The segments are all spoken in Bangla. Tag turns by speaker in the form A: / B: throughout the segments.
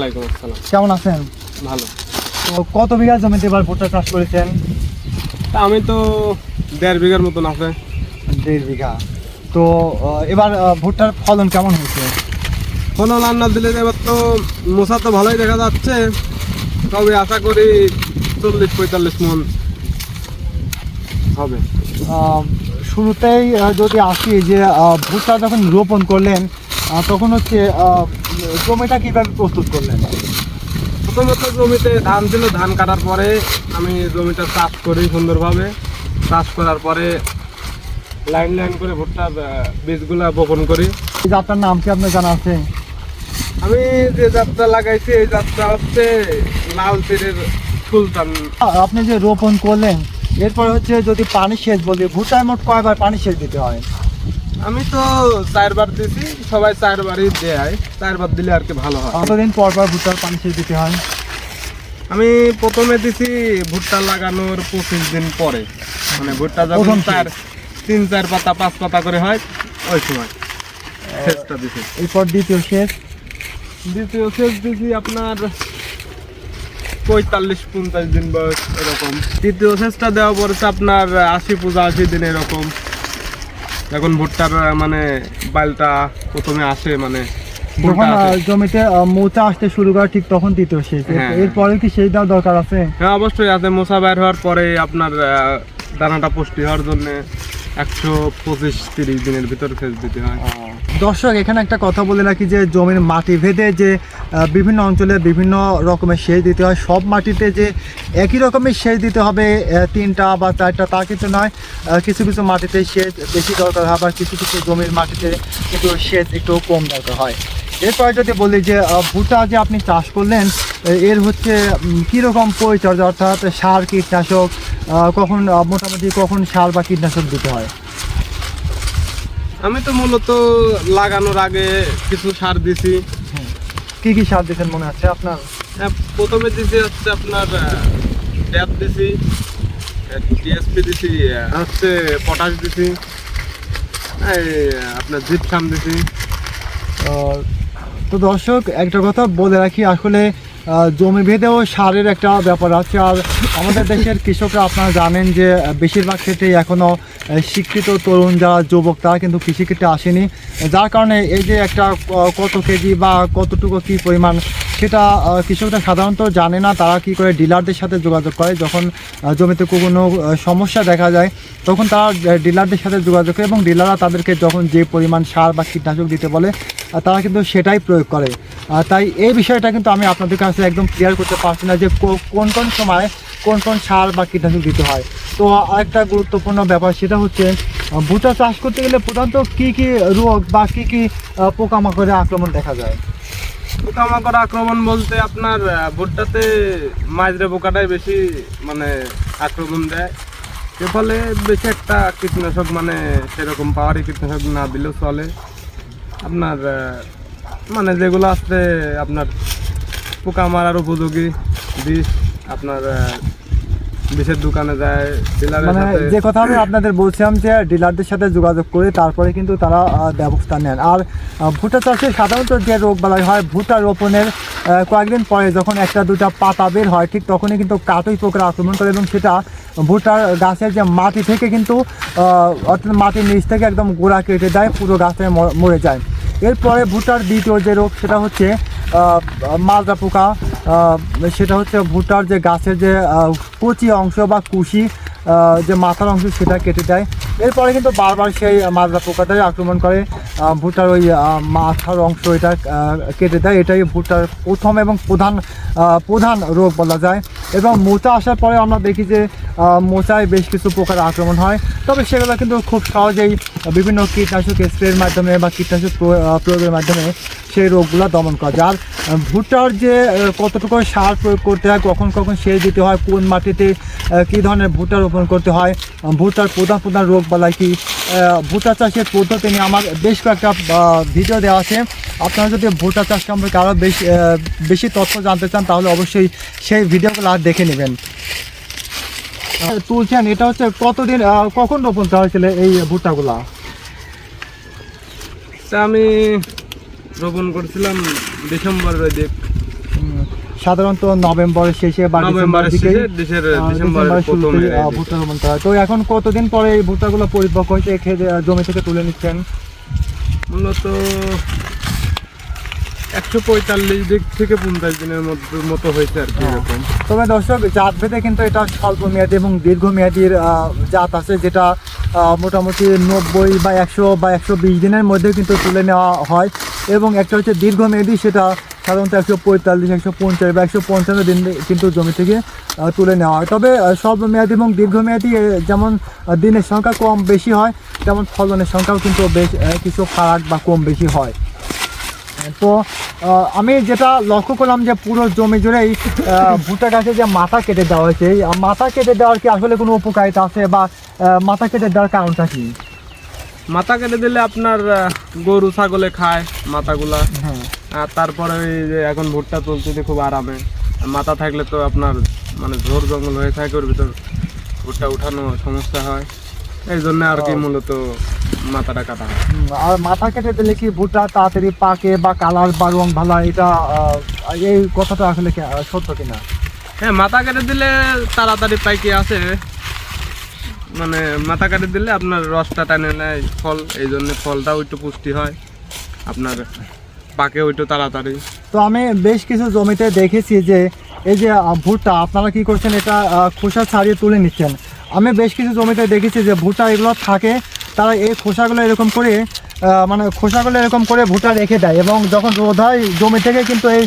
A: ওয়ালাইকুম আসসালাম।
B: কেমন আছেন?
A: ভালো।
B: তো কত বিঘা জমিতে এবার ভুট্টা চাষ করেছেন?
A: আমি তো দেড় বিঘার মতন আছে।
B: দেড় বিঘা। তো এবার ভুট্টার ফলন কেমন হয়েছে?
A: ফোন রান্না দিলে এবার তো মশা তো ভালোই দেখা যাচ্ছে। তবে আশা করি চল্লিশ পঁয়তাল্লিশ মন হবে।
B: শুরুতেই যদি আসি যে ভুট্টা যখন রোপণ করলেন তখন হচ্ছে জমিটা কীভাবে প্রস্তুত করলেন?
A: প্রথমত জমিতে ধান ছিল ধান কাটার পরে আমি জমিটা চাষ করি সুন্দরভাবে। চাষ করার পরে লাইন লাইন করে ভুট্টার আহ, বীজগুলা বপন করি।
B: জাতটার নাম কি আপনার জানা আছে?
A: আমি যে যাত্রা লাগাইছি এই যাত্রা হচ্ছে লাল তীরের সুলতান
B: আপনি যে রোপণ করলেন এরপরে হচ্ছে যদি পানি সেচ বলি ভুট্টায় মোট কয়বার পানি সেচ দিতে হয়?
A: আমি তো চারবার দিছি সবাই চারবারই দেয়। চারবার দিলে আর কি ভালো হয়।
B: কতদিন পর পর ভুট্টার পানি সেচ দিতে হয়?
A: আমি প্রথমে দিছি ভুট্টা লাগানোর পঁচিশ দিন পরে। মানে ভুট্টা যখন চার তিন চার পাতা পাঁচ পাতা করে হয় ওই সময়। সেচটা দিছি।
B: এরপর দ্বিতীয় সেচ
A: দ্বিতীয় সেচ দিছি আপনার পঁয়তাল্লিশ পঞ্চাশ দিন বয়স এরকম। তৃতীয় সেচটা দেওয়া পড়েছে আপনার আশি পূজা আশি দিন এরকম। এখন ভুট্টার মানে বালটা প্রথমে আসে মানে
B: যখন। জমিতে মোচা আসতে শুরু করে ঠিক তখন দিতে সেচ
A: হ্যাঁ।
B: এরপরে কি সেই দেওয়া দরকার আছে
A: হ্যাঁ অবশ্যই আছে মোচা বের হওয়ার পরে আপনার দানাটা পুষ্টি হওয়ার জন্য একশো পঁচিশ, তিরিশ দিনের ভিতর সেচ দিতে হয়।
B: দর্শক, এখানে একটা কথা বলে রাখি যে, জমির মাটি ভেদে যে বিভিন্ন অঞ্চলে বিভিন্ন রকমের সেচ দিতে হয়, সব মাটিতে যে একই রকমের সেচ দিতে হবে তিনটা বা চারটা, তা কিন্তু নয়। কিছু কিছু মাটিতে সেচ বেশি দরকার হয়, আবার কিছু কিছু জমির মাটিতে একটু সেচ একটু কম দরকার হয়। এরপরে যদি বলি যে ভুট্টা যে আপনি চাষ করলেন এর হচ্ছে কীরকম পরিচর্যা? অর্থাৎ সার, কীটনাশক কখন মোটামুটি কখন সার বা কীটনাশক দিতে হয়?
A: আমি তো মূলত লাগানোর আগে কিছু সার দিছি।
B: কী কী সার দিচ্ছেন মনে আছে আপনার?
A: হ্যাঁ, প্রথমে দিছি হচ্ছে আপনার ড্যাপ দিছি ডিএসপি দিছি হচ্ছে পটাশ দিছি আপনার জিপসাম দিছি।
B: তো দর্শক একটা কথা বলে রাখি আসলে জমি ভেদেও সারের একটা ব্যাপার আছে। আর আমাদের দেশের কৃষকরা আপনারা জানেন যে বেশিরভাগ ক্ষেত্রেই এখনও শিক্ষিত তরুণ যারা যুবক, তারা কিন্তু কৃষিক্ষেত্রে আসেনি। যার কারণে এই যে একটা কত কেজি বা কতটুকু কী পরিমাণ, সেটা কৃষকরা সাধারণত জানে না। তারা কি করে ডিলারদের সাথে যোগাযোগ করে। যখন জমিতে কোনো সমস্যা দেখা যায়, তখন তারা ডিলারদের সাথে যোগাযোগ করে এবং ডিলাররা তাদেরকে যখন যে পরিমাণ সার বা কীটনাশক দিতে বলে তারা কিন্তু সেটাই প্রয়োগ করে। তাই এই বিষয়টা কিন্তু আমি আপনাদের কাছে একদম ক্লিয়ার করতে পারছি না যে কোন কোন সময় কোন কোন সার বা কীটনাশক দিতে হয়। তো আরেকটা গুরুত্বপূর্ণ ব্যাপার সেটা হচ্ছে ভুট্টা চাষ করতে গেলে প্রধানত কী কী রোগ বা কী কী পোকামাকড়ের আক্রমণ দেখা যায়?
A: পোকামাকড় আক্রমণ বলতে আপনার ভুট্টাতে মাজরে পোকাটাই বেশি মানে আক্রমণ দেয়। এর ফলে বেশি একটা কীটনাশক মানে সেরকম পাওয়ারই কীটনাশক না দিলেও চলে। আপনার মানে যেগুলো আছে আপনার পোকা মারার উপযোগী বিষ আপনার বিষের দোকানে যায় ডিলারের
B: মানে যে কথা আমি আপনাদের বলছিলাম যে ডিলারদের সাথে যোগাযোগ করে তারপরে কিন্তু তারা ব্যবস্থা নেন। আর ভুট্টা চাষে সাধারণত যে রোগ বালাই হয় ভুট্টা রোপণের কয়েকদিন পরে যখন একটা দুটা পাতা বের হয় ঠিক তখনই কিন্তু কাটই পোকার আক্রমণ করে এবং সেটা ভুট্টার গাছের যে মাটি থেকে কিন্তু অর্থাৎ মাটির নিচ থেকে একদম গোড়া কেটে দেয়, পুরো গাছে মরে যায়। এরপরে ভুট্টার দ্বিতীয় যে রোগ, সেটা হচ্ছে মাজরা পোকা সেটা হচ্ছে ভুট্টার যে গাছের যে কচি অংশ বা কুশি যে মাথার অংশ, সেটা কেটে দেয়। এরপরে কিন্তু বারবার সেই মাজরা পোকাটাই আক্রমণ করে ভুট্টার ওই মাথার অংশ এটা কেটে দেয়। এটাই ভুট্টার প্রথম এবং প্রধান প্রধান রোগ বলা যায়। এবং মোচা আসার পরে আমরা দেখি যে মোচায় বেশ কিছু পোকার আক্রমণ হয়। তবে সেগুলো কিন্তু খুব সহজেই বিভিন্ন কীটনাশক স্প্রের মাধ্যমে বা কীটনাশক প্রয়- প্রয়োগের মাধ্যমে সেই রোগগুলো দমন করা যায়। আর ভুট্টার যে কতটুকু সার প্রয়োগ করতে হয়, কখন কখন সেচ দিতে হয়, কোন মাটিতে কী ধরনের ভুট্টা রোপণ করতে হয় ভুট্টার প্রধান প্রধান রোগ বালাই কি আহ, ভুট্টা চাষের পদ্ধতি নিয়ে আমার বেশ কয়েকটা ভিডিও দেওয়া আছে। আপনারা যদি ভুট্টা চাষ সম্পর্কে আরও বেশি বেশি তথ্য জানতে চান তাহলে অবশ্যই সেই ভিডিওগুলো আর দেখে নেবেন। তুলছেন এটা হচ্ছে কতদিন কখন রোপণ করা হয়েছিল এই ভুট্টাগুলা?
A: আমি রোপণ করছিলাম ডিসেম্বরের দিক।
B: সাধারণত নভেম্বরের শেষে বা ডিসেম্বরের দিকে
A: ডিসেম্বরের
B: শুরুতে ভুট্টা রোপণ করা হয়। তো এখন কতদিন পরে এই ভুট্টাগুলো পরিপক্ক হয়েছে? জমি থেকে তুলে নিচ্ছেন?
A: মূলত একশো পঁয়তাল্লিশ দিক থেকে পঞ্চাশ দিনের মধ্যে মতো হয়েছে আর কি
B: হ্যাঁ।
A: এরকম।
B: তবে দর্শক জাত ভেদে কিন্তু এটা স্বল্প মেয়াদি এবং দীর্ঘমেয়াদীর জাত আছে যেটা মোটামুটি নব্বই বা একশো বা একশো বিশ দিনের মধ্যে কিন্তু তুলে নেওয়া হয়। এবং একটা হচ্ছে দীর্ঘমেয়াদী সেটা সাধারণত একশো পঁয়তাল্লিশ একশো পঞ্চাশ বা একশো পঞ্চান্ন দিন কিন্তু জমি থেকে তুলে নেওয়া হয়। তবে স্বল্প মেয়াদি এবং দীর্ঘমেয়াদী যেমন দিনের সংখ্যা কম বেশি হয় তেমন ফলনের সংখ্যাও কিন্তু বেশ কিছু ফারাক বা কম বেশি হয়। তো আমি যেটা লক্ষ্য করলাম যে পুরো জমি জুড়েই ভুট্টা গাছে যে মাথা কেটে দেওয়া হয়েছে এই মাথা কেটে দেওয়ার কি আসলে কোনো উপকারিতা আছে বা মাথা কেটে দেওয়ার কারণটা কি?
A: মাথা কেটে দিলে আপনার গরু ছাগলে খায় মাথাগুলা।
B: হ্যাঁ।
A: আর তারপরে ওই যে এখন ভুট্টা তুলতে খুব আরামে। মাথা থাকলে তো আপনার মানে ঝোড় জঙ্গল হয়ে থাকে ওর ভিতর ভুট্টা উঠানো সমস্যা হয়। এই জন্য আর কি মূলত মাথাটা কাটা হয়।
B: আর মাথা কেটে দিলে কি ভুট্টা তাড়াতাড়ি পাকে বা কালার বা রং ভালো হয়, এটা এই কথাটা আসলে সত্য কিনা?
A: হ্যাঁ মাথা কেটে দিলে তাড়াতাড়ি পাইকে আসে। মানে মাথা কেটে দিলে আপনার রসটা টানে নেয় ফল এই জন্য ফলটাও একটু পুষ্টি হয়। আপনার পাকে ওইটু তাড়াতাড়ি।
B: তো আমি বেশ কিছু জমিতে দেখেছি যে, এই যে ভুট্টা, আপনারা কি করছেন, এটা খোসা ছাড়িয়ে তুলে নিচ্ছেন। আমি বেশ কিছু জমিতে দেখেছি যে, ভুট্টা এগুলো থাকে, তারা এই খোসাগুলো এরকম করে মানে খোসাগুলো এরকম করে ভুট্টা রেখে দেয় এবং যখন রোদ হয়, জমি থেকে কিন্তু এই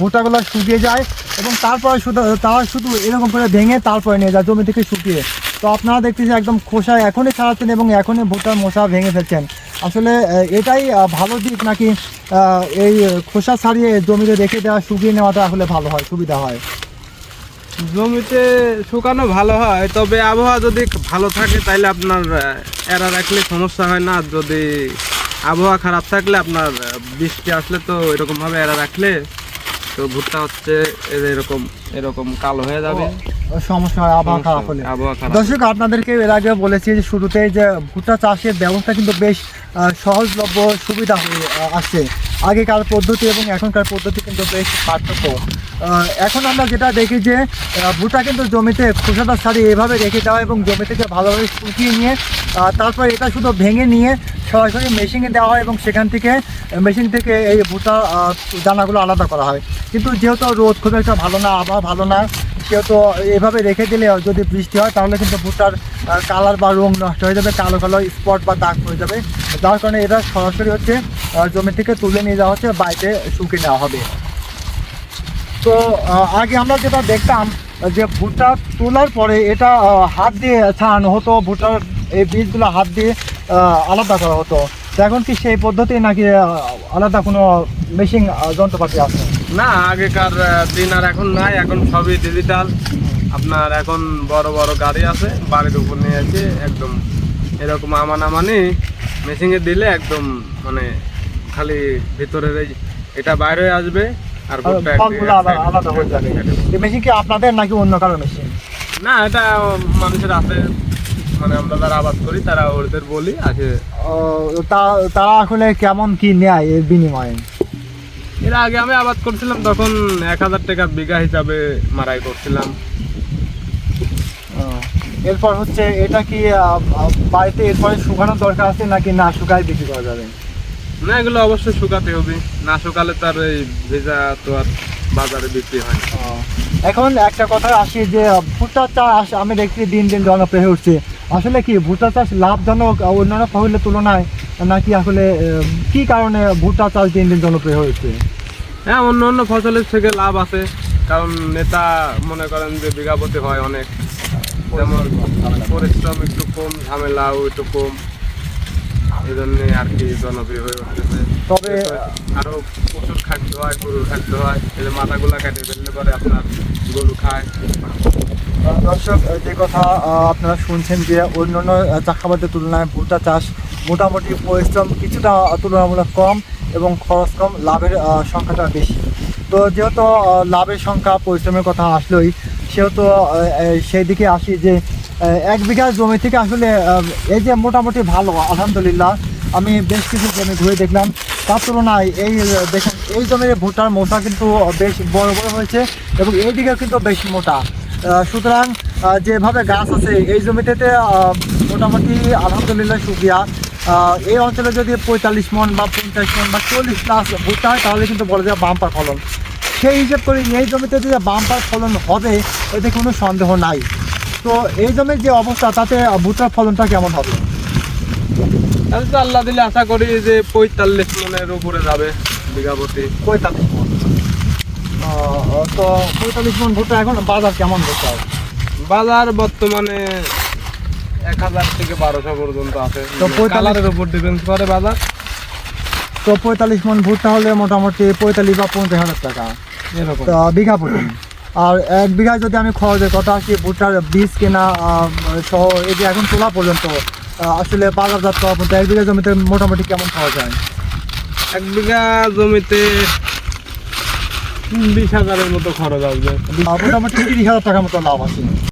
B: ভুট্টাগুলো শুকিয়ে যায় এবং তারপরে শুধু, তারা শুধু এরকম করে ভেঙে তারপরে নিয়ে যায় জমি থেকে শুকিয়ে। তো আপনারা দেখতেছি একদম খোসা এখনই ছাড়াচ্ছেন এবং এখনই ভুট্টার মশা ভেঙে ফেলছেন। আসলে এটাই ভালো দিক নাকি এই খোসা ছাড়িয়ে জমিতে রেখে দেওয়া, শুকিয়ে নেওয়াটা আসলে ভালো হয়, সুবিধা হয়?
A: জমিতে শুকানো ভালো হয়, তবে আবহাওয়া যদি ভালো থাকে তাহলে আপনার এরা রাখলে সমস্যা হয় না। যদি আবহাওয়া খারাপ থাকলে আপনার বৃষ্টি আসলে তো এরকমভাবে এরা রাখলে তো ভুট্টা হচ্ছে এরকম এরকম কালো হয়ে যাবে।
B: সমস্যা হয় আবহাওয়া খারাপ হলে। দর্শক আপনাদেরকে এর আগে বলেছি যে শুরুতে যে ভুট্টা চাষের ব্যবস্থা কিন্তু বেশ সহজলভ্য সুবিধা হয়ে আসছে। আগেকার পদ্ধতি এবং এখনকার পদ্ধতি কিন্তু বেশ পার্থক্য। এখন আমরা যেটা দেখি যে ভুট্টা কিন্তু জমিতে খোসাটা ছাড়িয়ে এভাবে রেখে দেওয়া এবং জমি থেকে ভালোভাবে শুকিয়ে নিয়ে তারপর এটা শুধু ভেঙে নিয়ে সরাসরি মেশিনে দেওয়া হয় এবং সেখান থেকে মেশিন থেকে এই ভুট্টা দানাগুলো আলাদা করা হয়। কিন্তু যেহেতু রোদ খুব একটা ভালো না, আবহাওয়া ভালো না, সেহেতু এভাবে রেখে দিলে যদি বৃষ্টি হয়, তাহলে কিন্তু ভুট্টার কালার বা রং নষ্ট হয়ে যাবে, কালো কালো স্পট বা দাগ হয়ে যাবে। যার কারণে এটা সরাসরি হচ্ছে জমি থেকে তুলে নিয়ে যাওয়া হচ্ছে বাড়িতে শুকিয়ে নেওয়া হবে। তো আগে আমরা যেটা দেখতাম, যে ভুট্টা তোলার পরে এটা হাত দিয়ে ছাড়ানো হতো, ভুট্টার এই বীজগুলো হাত দিয়ে আলাদা করা হতো। এখন কি সেই পদ্ধতি নাকি আলাদা কোনো মেশিন যন্ত্রপাতি আছে?
A: না, আগেকার দিন আর এখন নাই, এখন সবই ডিজিটাল আপনার এখন বড় বড় গাড়ি আছে, বাড়ির উপর নিয়ে এসে একদম এরকম আমান আমানি মেশিনে দিলে একদম মানে খালি ভিতরের এই এটা বাইরে আসবে আর
B: আলাদা হয়ে যাবে। এই মেশিন কি আপনাদের নাকি অন্য কারও মেশিন
A: না এটা মানুষের হাতে মানে আমরা যারা আবাদ করি তারা ওদের বলি আছে
B: তা তারা আসলে কেমন কি নেয় এর বিনিময়ে?
A: এর আগে আমি আবাদ করছিলাম তখন এক হাজার টাকা বিঘা হিসাবে মারাই করছিলাম।
B: এরপর হচ্ছে এটা কি বাড়িতে এরপরে শুকানোর দরকার আছে নাকি না শুকায় বিক্রি করা যাবে?
A: না এগুলো অবশ্যই শুকাতে হবে। না শুকালে তার এই ভেজা তো আর বাজারে বিক্রি হয় না।
B: এখন একটা কথা আসি যে ভুট্টা চাষ আমি দেখছি দিন দিন জনপ্রিয় হয়ে উঠছে আসলে কি ভুট্টা চাষ লাভজনক অন্যান্য ফসলের তুলনায় নাকি আসলে কি কারণে ভুট্টা চাষ দিন দিন জনপ্রিয় হয়েছে?
A: হ্যাঁ অন্য অন্য ফসলের থেকে লাভ আছে। কারণ নেতা মনে করেন যে বিঘাপতি হয় অনেক। যেমন পরিশ্রম একটু কম ঝামেলাও একটু কম। এই জন্য আর কি জনপ্রিয় হয়ে উঠতেছে
B: তবে
A: আরও প্রচুর খাদ্য হয় গরুর খাদ্য হয় যে মাথাগুলা কেটে ফেললে পরে আপনার গরু খায়।
B: দর্শক যে কথা আপনারা শুনছেন যে অন্যান্য চাষাবাদের তুলনায় ভুট্টা চাষ মোটামুটি পরিশ্রম কিছুটা তুলনামূলক কম এবং খরচ কম লাভের সংখ্যাটা বেশি। তো যেহেতু লাভের সংখ্যা পরিশ্রমের কথা আসলোই সেহেতু সেই দিকে আসি যে এক বিঘা জমি থেকে আসলে এই যে মোটামুটি ভালো, আলহামদুলিল্লাহ। আমি বেশ কিছু জমি ঘুরে দেখলাম। তার তুলনায় এই, দেখেন, এই জমির ভুট্টার মোটা কিন্তু বেশ বড় বড় হয়েছে এবং এই দিকে কিন্তু বেশ মোটা। সুতরাং যেভাবে গাছ আছে, এই জমিটাতে মোটামুটি আলহামদুলিল্লাহ সুবিয়া এই অঞ্চলে যদি পঁয়তাল্লিশ মন বা পঞ্চাশ মন বা চল্লিশ প্লাস ভুট্টা হয়, তাহলে কিন্তু বলা যায় বাম্পার ফলন। সেই হিসেব করে এই জমিতে যে বাম্পার ফলন হবে, এতে কোনো সন্দেহ নাই। তো এই জমির যে অবস্থা তাতে ভুট্টার ফলনটা কেমন হবে?
A: তাহলে তো আল্লাহ দিলে আশা করি যে পঁয়তাল্লিশ মনের উপরে যাবে বিঘা প্রতি।
B: পঁয়তাল্লিশ মন। তো পঁয়তাল্লিশ মন ভুট্টা এখন বাজার কেমন ভুট্টা
A: বাজার বর্তমানে এক হাজার থেকে বারোশো পর্যন্ত আছে।
B: তো
A: কালারের উপর ডিপেন্ড করে বাজার।
B: তো পঁয়তাল্লিশ মন ভুট্টা হলে মোটামুটি পঁয়তাল্লিশ বা পঞ্চাশ হাজার টাকা।
A: এরকম।
B: তো বিঘা প্রতি। আর এক বিঘায় যদি আমি খরচের কথা আসি ভুট্টার বীজ কেনা সহ এই যে এখন তোলা পর্যন্ত আসলে বাজারজাত করা পর্যন্ত এক বিঘা জমিতে মোটামুটি কেমন খরচ হয়?
A: এক বিঘা জমিতে বিশ হাজারের মতো খরচ আসবে।
B: মোটামুটি তিরিশ হাজার টাকার মতো লাভ আছে।